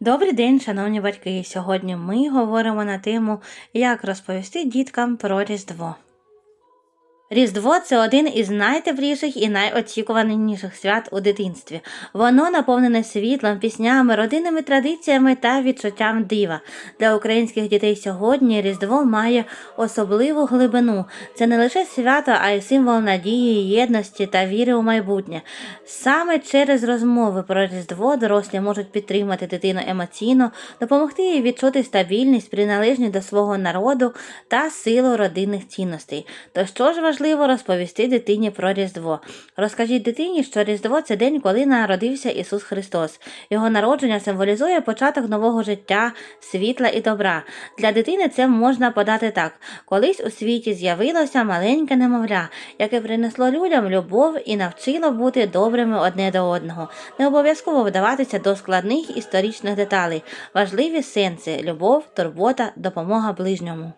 Добрий день, шановні батьки. Сьогодні ми говоримо на тему, як розповісти діткам про Різдво. Різдво це один із найтепліших і найочікуваніших свят у дитинстві. Воно наповнене світлом, піснями, родинними традиціями та відчуттям дива. Для українських дітей сьогодні Різдво має особливу глибину. Це не лише свято, а й символ надії, єдності та віри у майбутнє. Саме через розмови про Різдво дорослі можуть підтримати дитину емоційно, допомогти їй відчути стабільність, приналежність до свого народу та силу родинних цінностей. То що ж важливо розповісти дитині про Різдво? Розкажіть дитині, що Різдво це день, коли народився Ісус Христос. Його народження символізує початок нового життя, світла і добра. Для дитини це можна подати так: колись у світі з'явилося маленьке немовля, яке принесло людям любов і навчило бути добрими одне до одного. Не обов'язково вдаватися до складних історичних деталей, важливі сенси любов, турбота, допомога ближньому.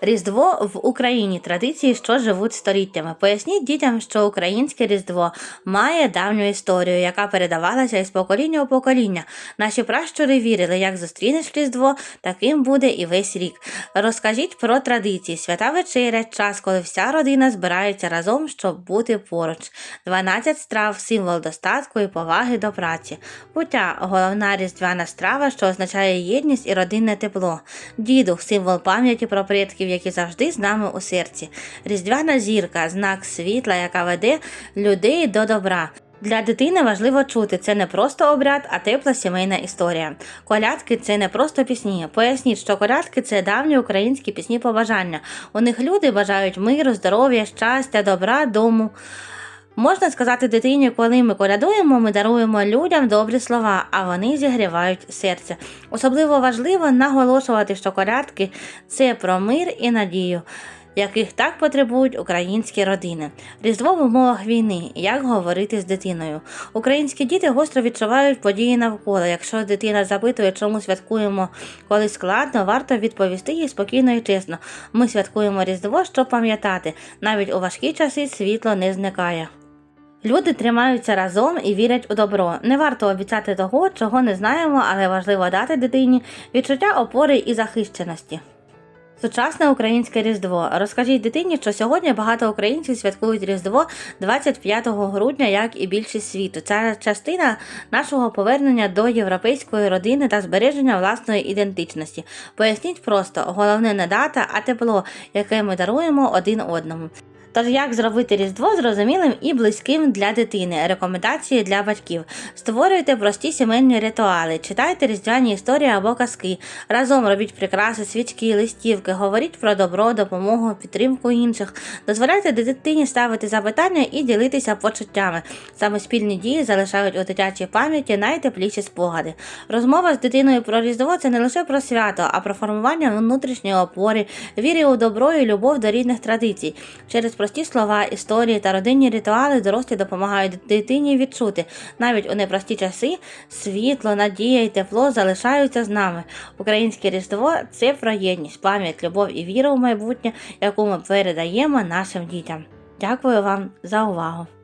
Різдво в Україні традиції, що живуть століттями. Поясніть дітям, що українське Різдво має давню історію, яка передавалася із покоління у покоління. Наші пращури вірили, як зустрінеш Різдво, таким буде і весь рік. Розкажіть про традиції. Свята вечеря, час, коли вся родина збирається разом, щоб бути поруч. 12 страв, символ достатку і поваги до праці. Пуття головна різдвяна страва, що означає єдність і родинне тепло. Дідух символ пам'яті про предків, які завжди з нами у серці. Різдвяна зірка знак світла, яка веде людей до добра. Для дитини важливо чути, це не просто обряд, а тепла сімейна історія. Колядки це не просто пісні. Поясніть, що колядки це давні українські пісні побажання. У них люди бажають миру, здоров'я, щастя, добра, дому. Можна сказати дитині, коли ми колядуємо, ми даруємо людям добрі слова, а вони зігрівають серце. Особливо важливо наголошувати, що колядки це про мир і надію. Яких так потребують українські родини, різдво в умовах війни, як говорити з дитиною. Українські діти гостро відчувають події навколо. Якщо дитина запитує, чому святкуємо, коли складно, варто відповісти їй спокійно і чесно. Ми святкуємо Різдво, щоб пам'ятати. Навіть у важкі часи світло не зникає. Люди тримаються разом і вірять у добро. Не варто обіцяти того, чого не знаємо, але важливо дати дитині відчуття опори і захищеності. Сучасне українське Різдво. Розкажіть дитині, що сьогодні багато українців святкують Різдво 25 грудня, як і більшість світу. Це частина нашого повернення до європейської родини та збереження власної ідентичності. Поясніть просто, головне не дата, а тепло, яке ми даруємо один одному. Тож, як зробити Різдво зрозумілим і близьким для дитини, рекомендації для батьків. Створюйте прості сімейні ритуали, читайте різдвяні історії або казки. Разом робіть прикраси, свічки, листівки, говоріть про добро, допомогу, підтримку інших. Дозволяйте дитині ставити запитання і ділитися почуттями. Саме спільні дії залишають у дитячій пам'яті найтепліші спогади. Розмова з дитиною про Різдво це не лише про свято, а про формування внутрішньої опори, віри у добро і любов до рідних традицій. Через прості слова, історії та родинні ритуали дорослі допомагають дитині відчути. Навіть у непрості часи світло, надія і тепло залишаються з нами. Українське Різдво це про єдність, пам'ять, любов і віру в майбутнє, яку ми передаємо нашим дітям. Дякую вам за увагу!